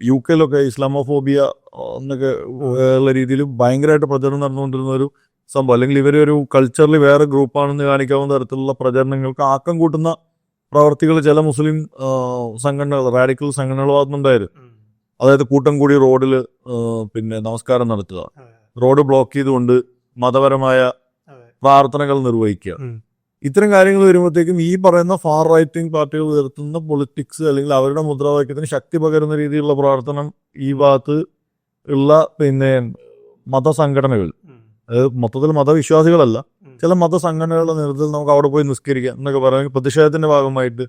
U കെയിലൊക്കെ Islamophobia എന്നൊക്കെ ഉള്ള രീതിയിൽ ഭയങ്കരമായിട്ട് പ്രചരണം നടന്നുകൊണ്ടിരുന്ന ഒരു സംഭവം. അല്ലെങ്കിൽ ഇവർ ഒരു കൾച്ചറിൽ വേറെ ഗ്രൂപ്പാണെന്ന് കാണിക്കാവുന്ന തരത്തിലുള്ള പ്രചരണങ്ങൾക്ക് ആക്കം കൂട്ടുന്ന പ്രവർത്തികൾ ചില മുസ്ലിം സംഘടനകൾ റാഡിക്കൽ സംഘടനകൾ ഭാഗത്തുനിന്നുണ്ടായിരുന്നു അതായത് കൂട്ടം കൂടി റോഡിൽ പിന്നെ നമസ്കാരം നടത്തുക. റോഡ് ബ്ലോക്ക് ചെയ്തുകൊണ്ട് മതപരമായ പ്രാർത്ഥനകൾ നിർവഹിക്കുക. ഇത്തരം കാര്യങ്ങൾ വരുമ്പോഴത്തേക്കും ഈ പറയുന്ന ഫാർ റൈറ്റിംഗ് പാർട്ടികൾ ഉയർത്തുന്ന പൊളിറ്റിക്സ് അല്ലെങ്കിൽ അവരുടെ മുദ്രാവാക്യത്തിന് ശക്തി പകരുന്ന രീതിയിലുള്ള പ്രവർത്തനം ഈ ഭാഗത്ത് ഉള്ള പിന്നെ മതസംഘടനകൾ. അതായത് മൊത്തത്തിൽ മതവിശ്വാസികളല്ല. ചില മതസംഘടനകളുടെ നേതൃത്വത്തിൽ നമുക്ക് അവിടെ പോയി നിസ്കരിക്കാം. എന്നൊക്കെ പറയുന്നത് പ്രതിഷേധത്തിന്റെ ഭാഗമായിട്ട്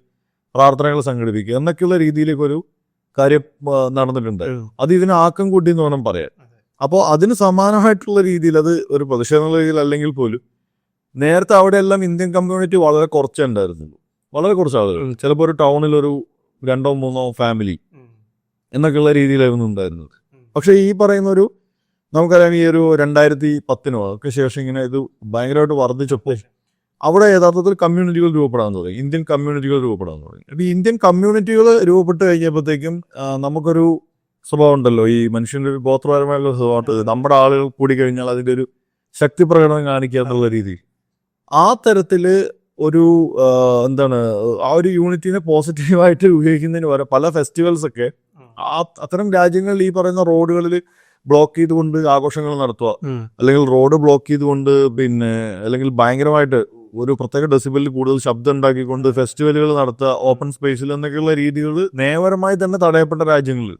പ്രാർത്ഥനകൾ സംഘടിപ്പിക്കുക. എന്നൊക്കെയുള്ള രീതിയിലേക്ക് ഒരു കാര്യം നടന്നിട്ടുണ്ട്. അത് ഇതിന് ആക്കം കൂട്ടി എന്ന് വേണം പറയാൻ. അപ്പോൾ അതിന് സമാനമായിട്ടുള്ള രീതിയിൽ അത് ഒരു പ്രതിഷേധ രീതിയിൽ അല്ലെങ്കിൽ പോലും നേരത്തെ അവിടെയെല്ലാം ഇന്ത്യൻ കമ്മ്യൂണിറ്റി വളരെ കുറച്ചേ ഉണ്ടായിരുന്നുള്ളൂ. വളരെ കുറച്ച് ആളുകൾ. ചിലപ്പോൾ ഒരു ടൗണിൽ ഒരു രണ്ടോ മൂന്നോ ഫാമിലി എന്നൊക്കെയുള്ള രീതിയിലായിരുന്നു ഉണ്ടായിരുന്നത്. പക്ഷേ ഈ പറയുന്ന ഒരു നമുക്കറിയാം ഈ ഒരു രണ്ടായിരത്തി പത്തിനോ ഒക്കെ ശേഷം ഇങ്ങനെ ഇത് ഭയങ്കരമായിട്ട് വർദ്ധിച്ചപ്പോൾ അവിടെ യഥാർത്ഥത്തിൽ കമ്മ്യൂണിറ്റികൾ രൂപപ്പെടാൻ തുടങ്ങി. ഇന്ത്യൻ കമ്മ്യൂണിറ്റികൾ രൂപപ്പെടാൻ തുടങ്ങി. അപ്പോൾ ഈ ഇന്ത്യൻ കമ്മ്യൂണിറ്റികൾ രൂപപ്പെട്ട് കഴിഞ്ഞപ്പോഴത്തേക്കും നമുക്കൊരു സ്വഭാവം ഉണ്ടല്ലോ. ഈ മനുഷ്യന്റെ ഒരു ഗോത്രപരമായുള്ള സ്വഭാവം നമ്മുടെ ആളുകൾ കൂടി കഴിഞ്ഞാൽ അതിന്റെ ഒരു ശക്തി പ്രകടനം കാണിക്കുക എന്നുള്ള രീതി ആ തരത്തിൽ ഒരു എന്താണ് ആ ഒരു യൂണിറ്റിനെ പോസിറ്റീവായിട്ട് ഉപയോഗിക്കുന്നതിന് പകരം പല ഫെസ്റ്റിവൽസ് ഒക്കെ ആ അത്തരം രാജ്യങ്ങളിൽ ഈ പറയുന്ന റോഡുകളിൽ ബ്ലോക്ക് ചെയ്തുകൊണ്ട് ആഘോഷങ്ങൾ നടത്തുക. അല്ലെങ്കിൽ റോഡ് ബ്ലോക്ക് ചെയ്തുകൊണ്ട് പിന്നെ അല്ലെങ്കിൽ ഭയങ്കരമായിട്ട് ഒരു പ്രത്യേക ഡെസിബലിൽ കൂടുതൽ ശബ്ദം ഉണ്ടാക്കിക്കൊണ്ട് ഫെസ്റ്റിവലുകൾ നടത്തുക ഓപ്പൺ സ്പേസിൽ എന്നൊക്കെയുള്ള രീതികൾ നിയമപരമായി തന്നെ തടയപ്പെട്ട രാജ്യങ്ങളിൽ.